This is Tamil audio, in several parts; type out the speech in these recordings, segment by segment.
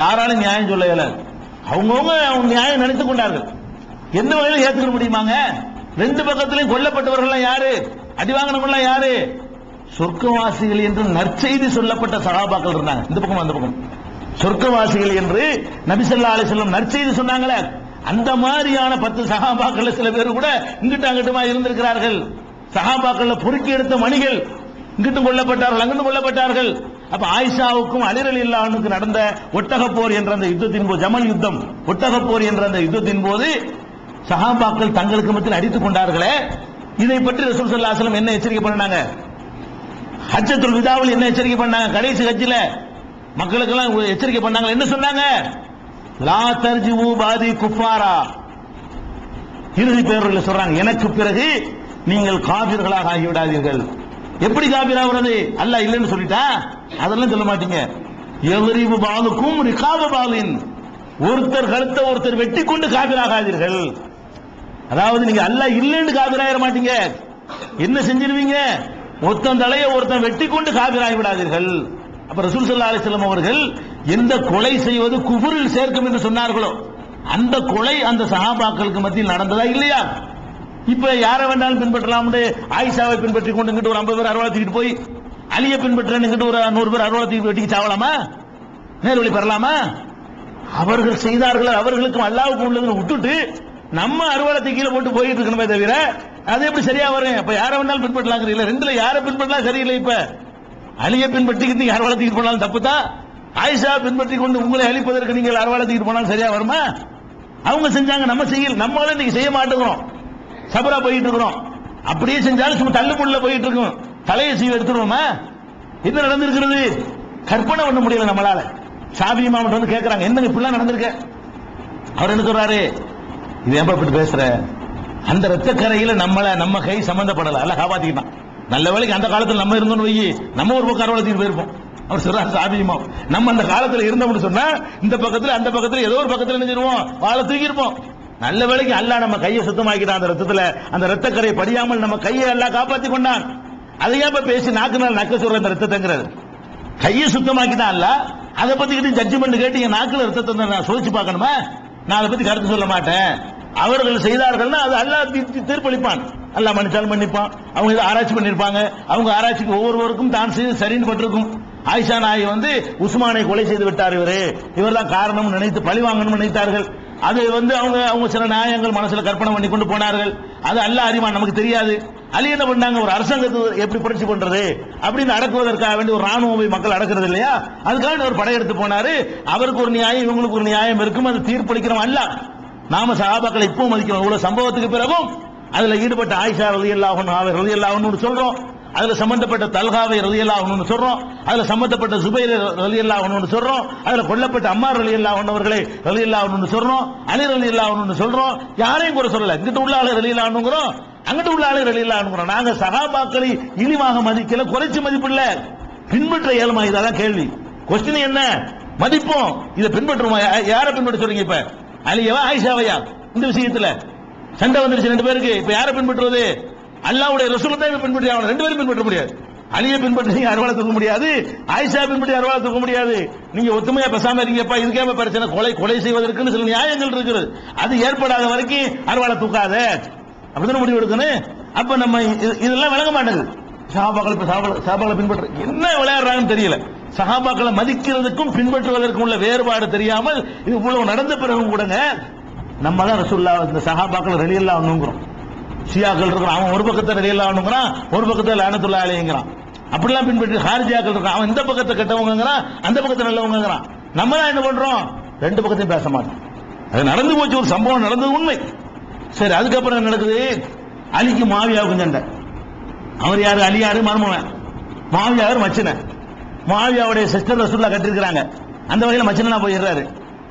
யாராலும் நியாயம் சொல்ல இயலாது அவங்கவுங்க அவங்க நியாயம் நினைத்துக் கொண்டார்கள். எந்த வகையில் ஏத்துக்க முடியுமாங்க? ரெண்டு பக்கத்திலையும் கொல்லப்பட்டவர்கள் யாரு? அடி வாங்கினவங்க யாரு? சொர்க்கவாசிகள் என்று நற்செய்தி சொல்லப்பட்ட சகாபாக்கள் இருந்தாங்க. இந்த பக்கம் அந்த பக்கம். சொர்க்கவாசிகள் என்று நபிசல்லா அலிஸ்லம் நற்செய்தி சொன்னாங்களே. அந்த மாதிரியான பத்து சகாபாக்கள் சில பேர் கூட இங்கிட்ட அங்கிட்டுமா இருந்திருக்கிறார்கள். சகாபாக்கள்ல பொறுக்கி எடுத்த மணிகள் இங்கிட்டும் கொல்லப்பட்டார்கள் அங்கிட்டும் கொல்லப்பட்டார்கள். அப்ப ஆயிஷாவுக்கும் அலிரல் இல்லானுக்கு நடந்த ஒட்டக போர் என்ற அந்த யுத்தத்தின் போது ஜமல் யுத்தம் ஒட்டக போர் என்ற அந்த யுத்தத்தின் போது சஹாபாக்கள் தங்களுக்கு மத்தியில் அடித்துக் கொண்டார்களே. இதை பற்றி ரசூல் சல்லா அலைஹி என்ன எச்சரிக்கை பண்ணாங்க? ஹஜ்ஜத்துல் விதாவில் என்ன எச்சரிக்கை பண்ணாங்க? கடைசி ஹஜ்ஜில் மக்களுக்கெல்லாம் எச்சரிக்கை பண்ணாங்க என்ன சொன்னாங்க? லா தர்ஜிவு பாதி குஃபாரா. இறுதி பேரர்கள் சொல்றாங்க எனக்கு பிறகு நீங்கள் காவிர்களாக ஆகிவிடாதீர்கள். எப்படி காபிராகிறது அல்ல இல்லைன்னு சொல்லிட்டா? அதெல்லாம் சொல்ல மாட்டீங்க. எவரிவு பாலுக்கும் ரிகாப பாலின். ஒருத்தர் கழுத்த ஒருத்தர் வெட்டி கொண்டு காபிராகாதீர்கள். அதாவது நீங்க அல்ல இல்லைன்னு காபிராயிட மாட்டீங்க. என்ன செஞ்சிருவீங்க? ஒருத்தன் தலையை ஒருத்தன் வெட்டி கொண்டு காபிராகி விடாதீர்கள். அப்ப ரசூல் சல்லா அலைஹி அவர்கள் எந்த கொலை செய்வது குபுரில் சேர்க்கும் என்று சொன்னார்களோ அந்த கொலை அந்த சஹாபாக்களுக்கு மத்தியில் நடந்ததா இல்லையா? இப்ப யாரை வேண்டாலும் பின்பற்றலாம் ஆயிஷாவை பின்பற்றி கொண்டு இங்கிட்டு ஒரு ஐம்பது பேர் அறுவாளத்துக்கிட்டு போய் அலிய பின்பற்றேன் ஒரு நூறு பேர் அறுவாளத்துக்கு வெட்டிக்கு சாவலாமா? நேர்வழி பெறலாமா அவர்கள் செய்தார்கள்? அவர்களுக்கும் அல்லாவுக்கும் உள்ளதுன்னு விட்டுட்டு நம்ம அறுவாளத்தை கீழே போட்டு போயிட்டு இருக்கணுமே தவிர அது எப்படி சரியா வரும்? இப்ப யாரை வேணாலும் பின்பற்றலாங்கிறீங்களா ரெண்டுல யாரை பின்பற்றலாம் சரியில்லை இப்ப. அழிய பின்பற்றிக்கிட்டு நீங்க அறுவாளத்துக்கு போனாலும் தப்பு தான் ஆயிஷா பின்பற்றி கொண்டு உங்களை அழிப்பதற்கு நீங்கள் அறுவாளத்துக்கு போனாலும் சரியா வருமா? அவங்க செஞ்சாங்க நம்ம செய்யல. நம்மளால இன்னைக்கு செய்ய மாட்டேங்கிறோம். சபரா போயிட்டு இருக்கிறோம். அப்படியே செஞ்சாலும் சும்மா தள்ளுமுள்ள போயிட்டு இருக்கும். தலையை சீவ எடுத்துருவோமா? என்ன நடந்திருக்கிறது? கற்பனை பண்ண முடியல நம்மளால. சாபி மாவட்டம் வந்து கேட்கறாங்க என்ன இப்படிலாம் நடந்திருக்க? அவர் என்ன சொல்றாரு? இது ஏன் இப்படி பேசுற? அந்த ரத்தக்கரையில நம்மள நம்ம கை சம்பந்தப்படல. அல்ல காப்பாத்திக்கிட்டான். நல்ல வேலைக்கு அந்த காலத்தில் நம்ம இருந்தோம்னு வை நம்ம ஒரு பக்கம் அரவலத்துக்கு போயிருப்போம் அவர் சொல்றாரு சாபியமா நம்ம அந்த காலத்தில் இருந்தோம்னு சொன்னா இந்த பக்கத்துல அந்த பக்கத்துல ஏதோ ஒரு பக்கத்துல நினைச்சிருவோம் வாழை தூக்கியிருப்போம். நல்ல வேலைக்கு அல்லா நம்ம கையை சுத்தமாக்கிட்டான் அந்த ரத்தத்துல. அந்த ரத்தக்கரை படியாமல் நம்ம கையை எல்லாம் காப்பாத்தி கொண்டான். அதையா இப்ப பேசி நாக்கு நாள் நக்க சொல்ற அந்த ரத்தத்தைங்கிறது கையை சுத்தமாக்கிட்டான் அல்ல அதை பத்தி கிட்ட ஜட்ஜ்மெண்ட் கேட்டு என் நாக்குல ரத்தத்தை நான் சோதிச்சு பார்க்கணுமா? நான் அதை பத்தி கருத்து சொல்ல மாட்டேன். அவர்கள் செய்தார்கள்னா அது அல்லாஹ் தீர்ப்பளிப்பான். அல்லாஹ் மன்னிச்சாலும் மன்னிப்பான். அவங்க இதை ஆராய்ச்சி பண்ணிருப்பாங்க. அவங்க ஆராய்ச்சிக்கு ஒவ்வொருவருக்கும் தான் செய்து சரின்னு பட்டிருக்கும். ஆயிஷா நாய் வந்து உஸ்மானை கொலை செய்து விட்டார் இவரு. தான் காரணம் நினைத்து பழி வாங்கணும்னு நினைத்தார்கள். அது வந்து அவங்க அவங்க சில நியாயங்கள் மனசுல கற்பனை பண்ணி கொண்டு போனார்கள். அது அல்ல அறிவான் நமக்கு தெரியாது. அலி என்ன பண்ணாங்க? ஒரு அரசாங்கத்தை எப்படி புரட்சி பண்றது? அப்படின்னு அடக்குவதற்காக வேண்டி ஒரு ராணுவ மக்கள் அடக்குறது இல்லையா? அதுக்காக ஒரு படையெடுத்து போனாரு. அவருக்கு ஒரு நியாயம் இவங்களுக்கு ஒரு நியாயம் இருக்கும். அது தீர்ப்பளிக்கிறோம் அல்ல. நாம சகாபாக்களை இப்பவும் மதிக்கிறோம். இவ்வளவு சம்பவத்துக்கு பிறகும் அதுல ஈடுபட்ட ஆயிஷா ரதி அல்லாஹன் அவர் ரதி அல்லாஹன் சொல்றோம். அதுல சம்பந்தப்பட்ட தல்காவை ரலியல்லாகணும்னு சொல்றோம். அதுல சம்பந்தப்பட்ட சுபைர் ரலியல்லாகணும்னு சொல்றோம். அதுல கொல்லப்பட்ட அம்மா ரலி ரலியல்லாகணும்னு சொல்றோம். அலி ரலி சொல்றோம். யாரையும் கூட சொல்லல. இங்கிட்ட உள்ள ஆளு ரலியல்லாகணுங்கிறோம் அங்கிட்ட உள்ள ஆளு ரலியல்லாகணுங்கிறோம் நாங்க சகாபாக்களை இழிவாக மதிக்கல குறைச்சு மதிப்பில்ல பின்பற்ற ஏழுமா இதான் கேள்வி. கொஸ்டின் என்ன? மதிப்போம். இதை பின்பற்றுமா யா- யாரை பின்பற்ற சொல்றீங்க இப்ப? அலியவா ஆயிஷாவையா? இந்த விஷயத்துல. சண்டை வந்துருச்சு ரெண்டு பேருக்கு. இப்ப யாரை பின்பற்றுவது? அல்லாவுடைய ரசூலை தான் பின்பற்றி ஆகணும். ரெண்டு பேரும் பின்பற்ற முடியாது. அலியை பின்பற்றி அறுவாலை தூக்க முடியாது. ஆயிஷா பின்பற்றி அருவாலை தூக்க முடியாது. நீங்க ஒத்துமையா பேசாம இருக்கீங்கப்பா இதுக்கே பிரச்சனை? கொலை கொலை செய்வதற்குன்னு சில நியாயங்கள் இருக்குது. அது ஏற்படாத வரைக்கும் அருவாலை தூக்காத. அப்படிதானே முடிவு எடுக்கணும்? அப்ப நம்ம இது- இதெல்லாம் விளங்க மாட்டேங்குது. சஹாபாக்கள் இப்ப சஹாபாக்களை பின்பற்ற என்ன விளையாடுறாங்கன்னு தெரியல. சஹாபாக்களை மதிக்கிறதுக்கும் பின்பற்றுவதற்கும் உள்ள வேறுபாடு தெரியாமல் இது இவ்வளவு நடந்த பிறகும் கூடங்க நம்ம தான் ரசூல்லா இந்த சஹாபாக்கள் ரெடியெல்லாம் ஒண்ணுங்கிறோம் ஷியாக்கள் இருக்கிறான். அவன் ஒரு பக்கத்தை ரெடியெல்லாம் ஒரு பக்கத்தை லானத்துல்லா அலையுங்கிறான். அப்படிலாம் பின்பற்றி ஹாரிஜியாக்கள் இருக்கான் அவன் இந்த பக்கத்தை கெட்டவங்கிறான் அந்த பக்கத்தை நல்லவங்கிறான் நம்ம தான் என்ன பண்றோம்? ரெண்டு பக்கத்தையும் பேச மாட்டோம். அது நடந்து போச்சு ஒரு சம்பவம் நடந்தது உண்மை. சரி அதுக்கப்புறம் என்ன நடக்குது? அலிக்கு மாவியாவுக்கும் சண்டை. அவர் யாரு? அலி யாரு? மருமவன். மாவியார் மச்சின மாவியாவுடைய சிஸ்டர் ரசுல்லா கட்டிருக்கிறாங்க. அந்த வகையில் மச்சினா போயிடுறாரு.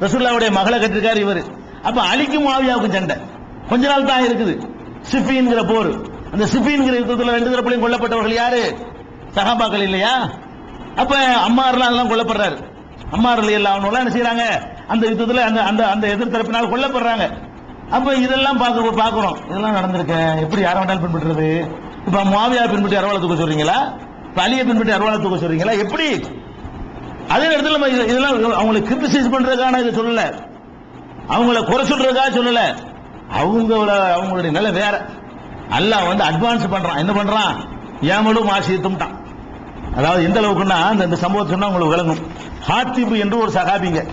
ரசுல்லாவுடைய மகளை கட்டிருக்காரு இவர். அப்ப அலிக்கும் மாவியாவுக்கும் சண்டை. கொஞ்ச நாள் தான் இருக்குது. சிஃபிங்கிற போர். அந்த சிஃபிங்கிற யுத்தத்தில் ரெண்டு தரப்புலையும் கொல்லப்பட்டவர்கள் யாரு? சகாபாக்கள் இல்லையா? அப்ப அம்மாரெல்லாம் அதெல்லாம் கொல்லப்படுறாரு. அம்மாரில் எல்லாம் அவனெல்லாம் என்ன செய்யறாங்க அந்த யுத்தத்தில் அந்த அந்த அந்த எதிர்த்தரப்பினால் கொல்லப்படுறாங்க. அப்ப இதெல்லாம் பார்க்க பார்க்கணும். இதெல்லாம் நடந்திருக்க. எப்படி யாரை வேண்டாலும் பின்பற்றுறது? இப்ப மாவியா பின்பற்றி அரவாளை தூக்க சொல்றீங்களா? பலியை பின்பற்றி அரவாளை தூக்க சொல்றீங்களா? எப்படி? அதே நேரத்தில் நம்ம இதெல்லாம் அவங்களை கிரிட்டிசைஸ் பண்றதுக்கான இதை சொல்லல. அவங்கள குறை சொல்றதுக்காக சொல்லல. அவங்களோட அவங்களுடைய நிலை வேற. அல்லாஹ் வந்து அட்வான்ஸ் பண்றான். என்ன பண்றான்? ஏமலும் ஆசியத்தும்ட்டான் அதாவது எந்த அளவுக்குன்னா அந்த இந்த சம்பவத்தை சொன்னா உங்களுக்கு விளங்கும். ஹாத்திபு என்று ஒரு சகாபிங்க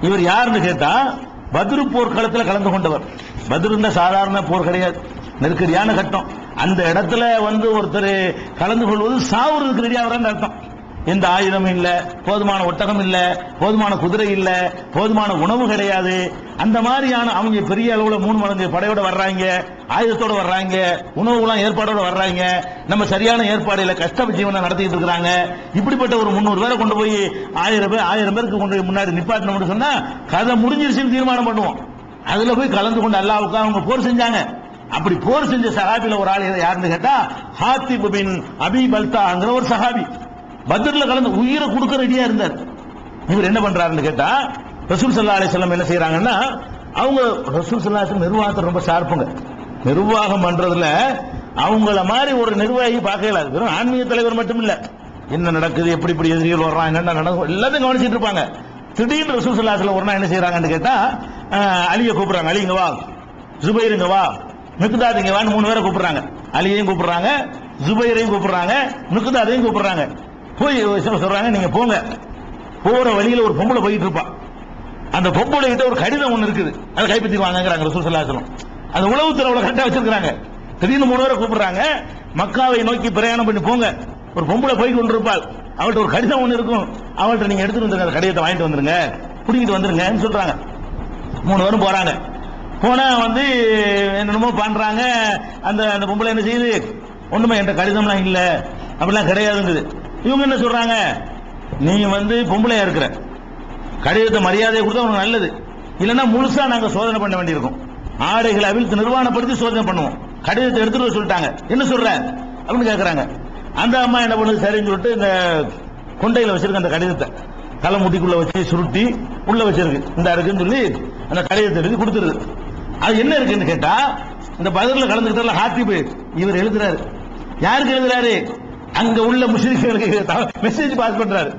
இவர் யாருன்னு கேட்டா பத்ரு போர்க்களத்தில் கலந்து கொண்டவர். பத்ருன்னா சாதாரண போர் கிடையாது. நெருக்கடியான கட்டம். அந்த இடத்துல வந்து ஒருத்தர் கலந்து கொள்வது சாவுறதுக்கு ரெடியாகிறான்னு அர்த்தம். எந்த ஆயுதமும் இல்ல போதுமான ஒட்டகம் இல்ல போதுமான குதிரை இல்ல போதுமான உணவு கிடையாது. அந்த மாதிரியான அவங்க பெரிய அளவுல மூணு மடங்கு படையோட வர்றாங்க ஆயுதத்தோட வர்றாங்க உணவுலாம் ஏற்பாடோட வர்றாங்க. நம்ம சரியான ஏற்பாடு இல்ல கஷ்ட ஜீவனம் நடத்திட்டு இருக்கிறாங்க. இப்படிப்பட்ட ஒரு முந்நூறு பேரை கொண்டு போய் ஆயிரம் பேர் ஆயிரம் பேருக்கு கொண்டு போய் முன்னாடி நிப்பாட்டணும்னு சொன்னா கதை முடிஞ்சிருச்சுன்னு தீர்மானம் பண்ணுவோம். அதுல போய் கலந்து கொண்டு அல்லாவுக்கு அவங்க போர் செஞ்சாங்க. அப்படி போர் செஞ்ச சகாபில ஒரு ஆள் யாருன்னு கேட்டா ஹாத்தி பின் அபி பல்தாங்கிற ஒரு சகாபி பத்ர்ல கலந்து உயிரை கொடுக்க ரெடியா இருந்தார். இவர் என்ன பண்றாருன்னு கேட்டா ரசூல் சல்லா அலிஸ்லாம் என்ன செய்யறாங்கன்னா அவங்க ரசூல் சல்லா நிர்வாகத்தை ரொம்ப ஷார்ப்புங்க. நிர்வாகம் பண்றதுல அவங்கள மாதிரி ஒரு நிர்வாகி பார்க்கல வெறும் ஆன்மீக தலைவர் மட்டும் இல்ல என்ன நடக்குது எப்படி இப்படி எதிரிகள் வர்றான் என்னென்ன நடக்கும் எல்லாத்தையும் கவனிச்சிட்டு இருப்பாங்க. திடீர்னு ரசூல் சல்லா ஒரு நாள் என்ன செய்யறாங்கன்னு கேட்டா அலியை கூப்பிடுறாங்க. அலிங்க வா. ஜுபைர் இங்க வா. மிக்தாத் இங்க வான்னு மூணு பேரை கூப்பிடுறாங்க. அலியையும் கூப்பிடுறாங்க ஜுபைரையும் கூப்பிடுறாங்க மிக்குதாதையும் கூப்பிடுறாங்க. போய் சொல்றாங்க நீங்க போங்க. போற வழியில ஒரு பொம்பளை போயிட்டு இருப்பா. அந்த பொம்பளை கிட்ட ஒரு கடிதம் ஒண்ணு இருக்குது. அதை கைப்பற்றி வாங்கங்கிறாங்க ரசூல் ஸல்லல்லாஹு அந்த உளவுத்துறை கரெக்டா வச்சிருக்காங்க திடீர்னு மூணு பேரை கூப்பிடுறாங்க. மக்காவை நோக்கி பிரயாணம் பண்ணி போங்க. ஒரு பொம்பளை போய் கொண்டிருப்பாள் அவள்கிட்ட ஒரு கடிதம் ஒண்ணு இருக்கும். அவள்கிட்ட நீங்க எடுத்துட்டு வந்துருங்க. அந்த கடிதத்தை வாங்கிட்டு வந்துருங்க. பிடிக்கிட்டு வந்துருங்கன்னு சொல்றாங்க. மூணு பேரும் போறாங்க. போனா வந்து என்னென்னமோ பண்றாங்க. அந்த அந்த பொம்பளை என்ன செய்யுது? ஒண்ணுமே என்கிட்ட கடிதம்லாம் இல்லை. அப்படிலாம் கிடையாதுங்குது. இவங்க என்ன சொல்றாங்க? நீ வந்து பொம்பளையா இருக்கிற. கடிதத்தை மரியாதையை கொடுத்தா உனக்கு நல்லது. இல்லைன்னா முழுசா நாங்க சோதனை பண்ண வேண்டியிருக்கும். ஆடைகளை அவிழ்த்து நிர்வாணப்படுத்தி சோதனை பண்ணுவோம். கடிதத்தை எடுத்துட்டு சொல்லிட்டாங்க. என்ன சொல்ற? அப்படின்னு கேக்குறாங்க. அந்த அம்மா என்ன பண்ணுது? சரின்னு சொல்லிட்டு இந்த கொண்டையில வச்சிருக்க அந்த கடிதத்தை தலைமுட்டிக்குள்ள வச்சு சுருட்டி உள்ள வச்சிருக்கு. இந்த இருக்குன்னு சொல்லி அந்த கடிதத்தை எழுதி கொடுத்துருது. அது என்ன இருக்குன்னு கேட்டா இந்த பதில ஹாத்தி ஹாத்திபு இவர் எழுதுறாரு. யாருக்கு எழுதுறாரு? அங்க உள்ள முஸ்லிம்களுக்கு மெசேஜ் பாஸ் பண்றாரு.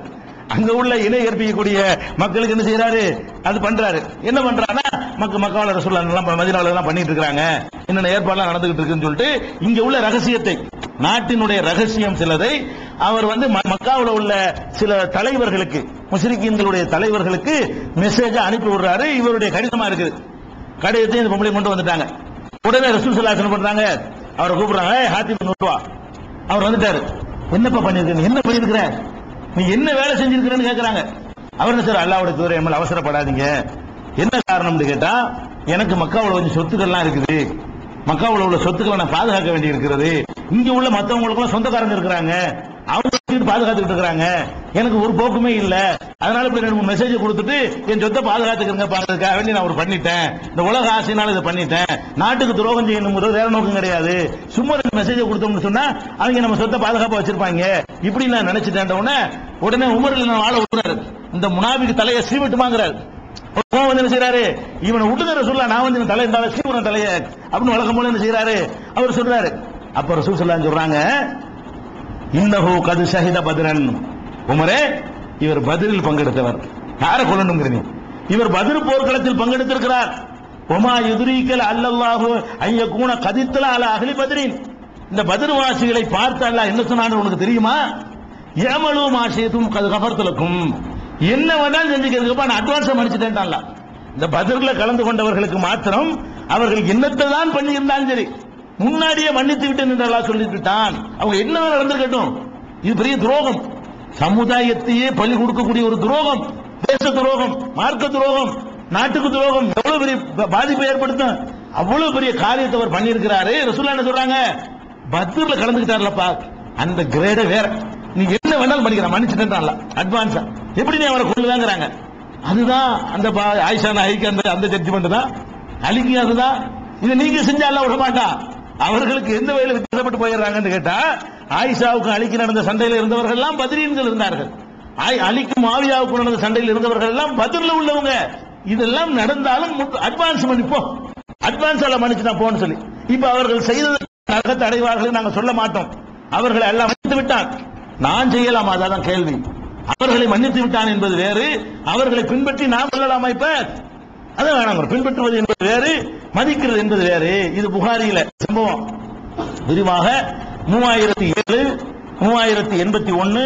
அங்க உள்ள இணை ஏற்பிக்கக்கூடிய மக்களுக்கு என்ன செய்யறாரு அது பண்றாரு. என்ன பண்றாருன்னா மக்க மக்காவில் ரசூல்லா எல்லாம் மதினால எல்லாம் பண்ணிட்டு இருக்காங்க என்னென்ன ஏற்பாடுலாம் நடந்துகிட்டு இருக்குன்னு சொல்லிட்டு இங்க உள்ள ரகசியத்தை நாட்டினுடைய ரகசியம் சிலதை அவர் வந்து ம- உள்ள சில தலைவர்களுக்கு முஸ்லிம்களுடைய தலைவர்களுக்கு மெசேஜ் அனுப்பி விடுறாரு. இவருடைய கடிதமா இருக்குது. கடிதத்தை இந்த பொம்பளை கொண்டு வந்துட்டாங்க. உடனே ரசூல் ஸல்லல்லாஹு பண்றாங்க? அவரை கூப்பிடுறாங்க ஹாத்தி ஹாத்திப் அவர் வந்துட்டாரு. என்னப்பா பண்ணிருக்க என்ன பண்ணிருக்கிற நீ என்ன வேலை செஞ்சிருக்கிறன்னு கேட்கறாங்க அவர் என்ன சார் அல்லாவோட தூர எம்எல் அவசரப்படாதீங்க. என்ன காரணம்னு கேட்டா எனக்கு மக்காவுல கொஞ்சம் சொத்துக்கள்லாம் இருக்குது. மக்காவுல உள்ள சொத்துக்களை நான் பாதுகாக்க வேண்டி இருக்கிறது இங்க உள்ள மத்தவங்களுக்கு சொந்தக்காரங்க இருக்கிறாங்க. அவங்க பாதுகாத்துக்கிட்டு இருக்கிறாங்க. எனக்கு ஒரு போக்குமே இல்ல. அதனால இப்படி ரெண்டு மூணு மெசேஜ் கொடுத்துட்டு என் சொத்தை பாதுகாத்துக்கிறங்க பாருக்காக வேண்டி நான் ஒரு பண்ணிட்டேன். இந்த உலக ஆசையினால இதை பண்ணிட்டேன். நாட்டுக்கு துரோகம் செய்யணுங்கிறது வேற நோக்கம் கிடையாது. சும்மா ரெண்டு மெசேஜ் கொடுத்தோம்னு சொன்னா அவங்க நம்ம சொத்தை பாதுகாப்பா வச்சிருப்பாங்க. இப்படி நான் நினைச்சிட்டேன் உடனே உடனே உமரில் நான் வாழ விடுறாரு. இந்த முனாபிக்கு தலையை சீவிட்டுமாங்கிறாரு. வந்து என்ன செய்யறாரு இவனை விட்டுக்கிற சொல்ல நான் வந்து தலை இருந்தாலும் சீவன தலைய அப்படின்னு வழக்கம் போல என்ன செய்யறாரு அவர் சொல்றாரு. அப்ப ரசூல் சொல்லான்னு சொல்றாங்க இன்னஹு கது ஷஹித பதிரன். உமரே இவர் பதிரில் பங்கெடுத்தவர். யாரை கொல்லணுங்கிற இவர் பதில் போர்க்களத்தில் பங்கெடுத்திருக்கிறார். ஒமா எதிரிக்கல் அல்லல்லாஹு கூண கதித்தல அல அகலி பதிரின். இந்த பதிர்வாசிகளை பார்த்து அல்லாஹ் என்ன சொன்னான்னு உனக்கு தெரியுமா? ஏமலு மாசியத்தும் கது கபர்த்தலுக்கும் என்ன வேணாலும் செஞ்சுக்கிறதுக்கு நான் அட்வான்ஸை மன்னிச்சுட்டேன்டான்ல இந்த பதிரில் கலந்து கொண்டவர்களுக்கு மாத்திரம் அவர்கள் என்னத்தை தான் பண்ணியிருந்தாலும் சரி. முன்னாடியே மன்னித்து விட்டேன் என்று அல்லாஹ் சொல்லிட்டு அவங்க என்ன நடந்திருக்கட்டும் இது பெரிய துரோகம். சமுதாயத்தையே பலி கொடுக்கக்கூடிய ஒரு துரோகம். தேச துரோகம் மார்க்க துரோகம் நாட்டுக்கு துரோகம் எவ்வளவு பெரிய ப- பாதிப்பை ஏற்படுத்தும் அவ்வளவு பெரிய காரியத்தை அவர் பண்ணியிருக்கிறாரு. ரசூல்லா என்ன சொல்றாங்க? பத்ர்ல கலந்துக்கிட்டார்லப்பா. அந்த கிரேட வேற. நீ என்ன வேணாலும் பண்ணிக்கலாம் மன்னிச்சுட்டேன்ல அட்வான்ஸா எப்படி நீ அவரை கொள்ளுதாங்கிறாங்க அதுதான் அந்த பா- ஆயிஷா நாய்க்கு அந்த அந்த ஜட்ஜ்மெண்ட் தான். அலிக்கு அதுதான் இதை நீங்க செஞ்சா அல்லாஹ் விட மாட்டான் அவர்களுக்கு எந்த வகையில் வித்தியாசப்பட்டு போயிடுறாங்கன்னு கேட்டா ஆயிஷாவுக்கு அழிக்க நடந்த சண்டையில் இருந்தவர்கள் எல்லாம் பதிரீன்கள் இருந்தார்கள். ஆய்- அழிக்கும் மாவியாவுக்கு நடந்த சண்டையில் இருந்தவர்கள் எல்லாம் பதிரில் உள்ளவங்க. இதெல்லாம் நடந்தாலும் அட்வான்ஸ் மன்னிப்போம் அட்வான்ஸ் எல்லாம் மன்னிச்சு போன்னு சொல்லி. இப்ப அவர்கள் செய்தது நரகத்தை அடைவார்கள் நாங்க சொல்ல மாட்டோம். அவர்களை எல்லாம் மன்னித்து விட்டான் நான் செய்யலாமா அதான் கேள்வி. அவர்களை மன்னித்து விட்டான் என்பது வேறு. அவர்களை பின்பற்றி நாம் சொல்லலாமா இப்ப? அது வேணாம் பின்பற்றுவது என்பது வேறு மதிக்கிறது என்பது வேறு. இது புகாரியில சம்பவம். விரிவாக மூவாயிரத்தி ஏழு மூவாயிரத்தி எண்பத்தி ஒன்னு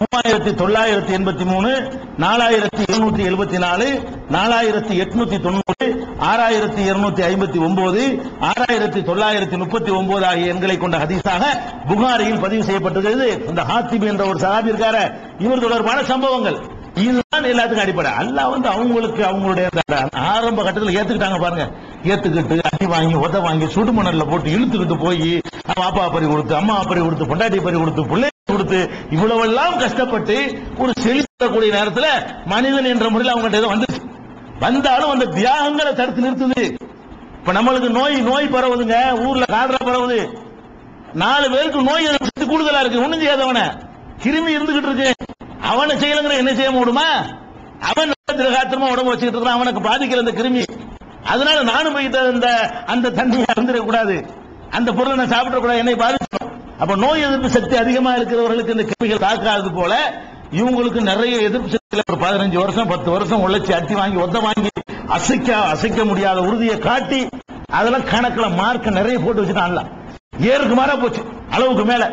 மூவாயிரத்தி தொள்ளாயிரத்தி எண்பத்தி மூணு நாலாயிரத்தி இருநூத்தி எழுபத்தி நாலு நாலாயிரத்தி எட்நூத்தி தொண்ணூறு ஆறாயிரத்தி இருநூத்தி ஐம்பத்தி ஒன்பது ஆறாயிரத்தி தொள்ளாயிரத்தி முப்பத்தி ஒன்பது ஆகிய எண்களை கொண்ட ஹதீஸாக புகாரியில் பதிவு செய்யப்பட்டிருக்கிறது. இந்த ஹாத்திப் என்ற ஒரு சகாபி இருக்கார இவர் தொடர்பான சம்பவங்கள். இதுதான் எல்லாத்துக்கும் அடிப்படை. அல்லாஹ் வந்து அவங்களுக்கு அவங்களுடைய ஆரம்ப கட்டத்தில் ஏத்துக்கிட்டாங்க பாருங்க. ஏத்துக்கிட்டு அடி வாங்கி உத வாங்கி சுடுமணல்ல போட்டு இழுத்துக்கிட்டு போய் பாப்பா பறி கொடுத்து அம்மா பறி கொடுத்து பொண்டாட்டி பறி கொடுத்து பிள்ளை கொடுத்து இவ்வளவெல்லாம் கஷ்டப்பட்டு ஒரு செழிக்கக்கூடிய நேரத்துல மனிதன் என்ற முறையில் அவங்கள்ட்ட ஏதோ வந்துச்சு. வந்தாலும் அந்த தியாகங்களை தடுத்து நிறுத்துது. இப்ப நம்மளுக்கு நோய் நோய் பரவுதுங்க. ஊர்ல காடுல பரவுது. நாலு பேருக்கு நோய் கூடுதலா இருக்கு. ஒண்ணும் செய்யாதவன. கிருமி இருந்துகிட்டு இருக்கு. அவனை செய்யலங்கிற என்ன செய்ய முடியுமா? அவன் திருகாத்திரமா உடம்பு வச்சுக்கிட்டு இருக்கான் அவனுக்கு பாதிக்கிற அந்த கிருமி. அதனால நானும் போய் அந்த அந்த தண்ணியை அறந்துடக்கூடாது அந்த பொருளை நான் சாப்பிட கூடாது என்னை பாதிக்கணும். அப்ப நோய் எதிர்ப்பு சக்தி அதிகமா இருக்கிறவர்களுக்கு இந்த கிருமிகள் தாக்காதது போல இவங்களுக்கு நிறைய எதிர்ப்பு சக்தியில் ஒரு பதினஞ்சு வருஷம் பத்து வருஷம் உழைச்சி அட்டி வாங்கி ஒத்த வாங்கி அசைக்க அசைக்க முடியாத உறுதியை காட்டி அதெல்லாம் கணக்கில் மார்க் நிறைய போட்டு வச்சுட்டான்ல ஏருக்கு மாறா போச்சு அளவுக்கு மேல.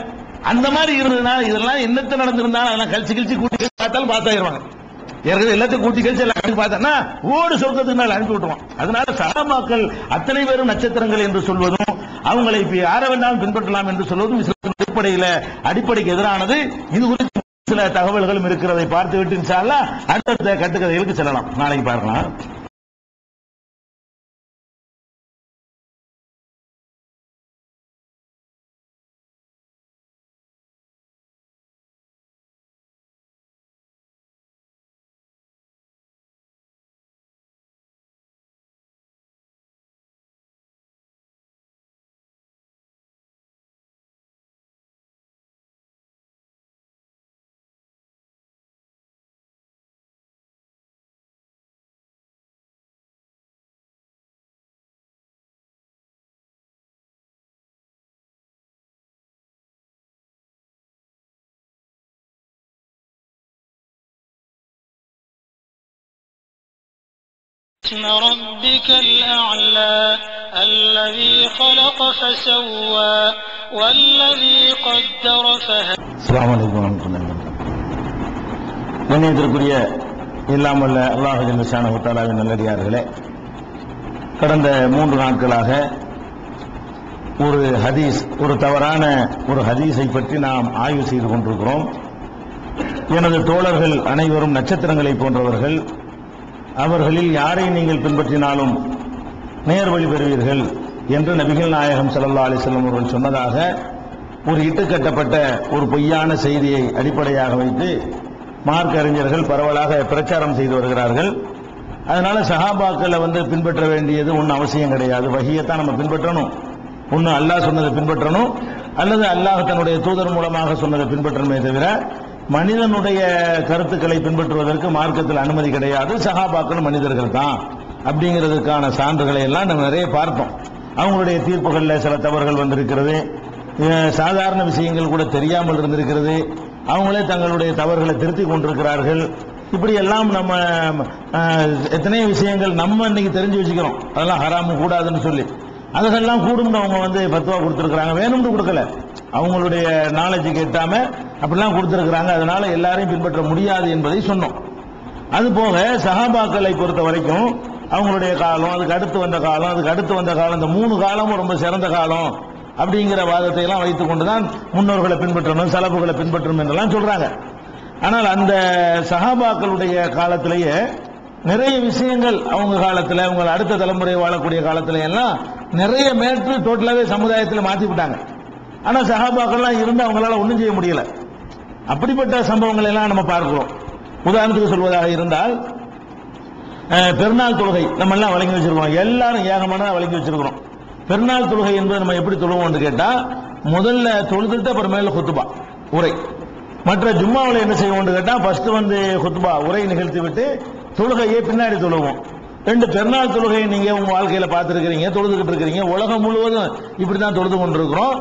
அந்த மாதிரி இருந்ததுனால இதெல்லாம் என்னத்த நடந்திருந்தாலும் அதெல்லாம் கழிச்சு கழிச்சு கூட்டி கழிச்சு பார்த்தாலும் பார்த்தாயிருவாங்க ஏற்கனவே எல்லாத்தையும் கூட்டி கழிச்சு எல்லாம் கணக்கு ஓடு சொர்க்கத்துக்கு மேல அனுப்பி விட்டுருவோம் அதனால சகாபாக்கள் அத்தனை பேரும் நட்சத்திரங்கள் என்று சொல்வதும் அவங்களை இப்ப யாரை வேண்டாலும் பின்பற்றலாம் என்று சொல்வதும் இஸ்லாத்தின் அடிப்படையில அடிப்படைக்கு எதிரானது. இது குறித்து சில தகவல்களும் இருக்கிறதை பார்த்து விட்டு இன்ஷா கட்டுக்கதைகளுக்கு செல்லலாம். நாளைக்கு பார்க்கலாம். اسم ربك الأعلى الذي خلق فسوى والذي قدر فهدى அஸ்ஸலாமு அலைக்கும் வரஹ்மத்துல்லாஹி வபரகாத்துஹு கண்ணியத்திற்குரிய இல்லாமல்ல அல்லாஹ் ஜல்லஷானஹு தஆலாவின் நல்லடியார்களே கடந்த மூன்று நாட்களாக ஒரு ஹதீஸ் ஒரு தவறான ஒரு ஹதீஸை பற்றி நாம் ஆய்வு செய்து கொண்டிருக்கிறோம் எனது தோழர்கள் அனைவரும் நட்சத்திரங்களை போன்றவர்கள் அவர்களில் யாரை நீங்கள் பின்பற்றினாலும் நேர் வழி பெறுவீர்கள் என்று நபிகள் நாயகம் சல்லா அலிசல்லம் அவர்கள் சொன்னதாக ஒரு இட்டுக்கட்டப்பட்ட ஒரு பொய்யான செய்தியை அடிப்படையாக வைத்து மார்க் அறிஞர்கள் பரவலாக பிரச்சாரம் செய்து வருகிறார்கள். அதனால சஹாபாக்களை வந்து பின்பற்ற வேண்டியது ஒன்றும் அவசியம் கிடையாது. வகியத்தான் நம்ம பின்பற்றணும். ஒன்று அல்லாஹ் சொன்னதை பின்பற்றணும். அல்லது அல்லாஹ் தன்னுடைய தூதர் மூலமாக சொன்னதை பின்பற்றணுமே தவிர மனிதனுடைய கருத்துக்களை பின்பற்றுவதற்கு மார்க்கத்தில் அனுமதி கிடையாது. சகாபாக்கள் மனிதர்கள் தான் அப்படிங்கிறதுக்கான சான்றுகளை எல்லாம் நம்ம நிறைய பார்த்தோம். அவங்களுடைய தீர்ப்புகளில் சில தவறுகள் வந்திருக்கிறது. சாதாரண விஷயங்கள் கூட தெரியாமல் இருந்திருக்கிறது. அவங்களே தங்களுடைய தவறுகளை திருத்திக் கொண்டிருக்கிறார்கள். இப்படி எல்லாம் நம்ம எத்தனையோ விஷயங்கள் நம்ம இன்னைக்கு தெரிஞ்சு வச்சுக்கிறோம். அதெல்லாம் ஹராமு கூடாதுன்னு சொல்லி. அதெல்லாம் கூடும் அவங்க வந்து பத்துவா கொடுத்துருக்குறாங்க. வேணும்னு கொடுக்கல. அவங்களுடைய நாலேஜுக்கு எட்டாம அப்படிலாம் கொடுத்துருக்குறாங்க. அதனால எல்லாரையும் பின்பற்ற முடியாது என்பதை சொன்னோம். அது போக சகாபாக்களை பொறுத்த வரைக்கும் அவங்களுடைய காலம் அதுக்கு அடுத்து வந்த காலம் அதுக்கு அடுத்து வந்த காலம் இந்த மூணு காலமும் ரொம்ப சிறந்த காலம் அப்படிங்கிற வாதத்தை எல்லாம் வைத்துக் கொண்டுதான் முன்னோர்களை பின்பற்றணும் செலவுகளை பின்பற்றணும் என்றெல்லாம் சொல்றாங்க. ஆனால் அந்த சகாபாக்களுடைய காலத்திலேயே நிறைய விஷயங்கள் அவங்க காலத்தில் அவங்க அடுத்த தலைமுறை வாழக்கூடிய காலத்துல எல்லாம் நிறைய மேற்று டோட்டலாவே சமுதாயத்தில் மாத்தி விட்டாங்க ஆனா சகாபாக்கள்லாம் இருந்து அவங்களால ஒன்றும் செய்ய முடியல. அப்படிப்பட்ட சம்பவங்களை எல்லாம் நம்ம பார்க்கிறோம். உதாரணத்துக்கு சொல்வதாக இருந்தால் பெருநாள் தொழுகை நம்ம எல்லாம் வழங்கி வச்சிருக்கோம் எல்லாரும் ஏகமான வழங்கி வச்சிருக்கிறோம். பெருநாள் தொழுகை என்பது நம்ம எப்படி தொழுவோம்னு கேட்டா முதல்ல தொழுதுட்டு அப்புறமேல குத்துபா உரை. மற்ற ஜும்மாவில் என்ன செய்வோம்னு கேட்டா ஃபர்ஸ்ட் வந்து குத்துபா உரை நிகழ்த்தி விட்டு தொழுகையை பின்னாடி தொழுவோம். ரெண்டு பெருநாள் தொழுகையை நீங்க உங்க வாழ்க்கையில பார்த்திருக்கிறீங்க தொழுதுகிட்டு இருக்கிறீங்க. உலகம் முழுவதும் இப்படிதான் தொழுது கொண்டிருக்கிறோம்.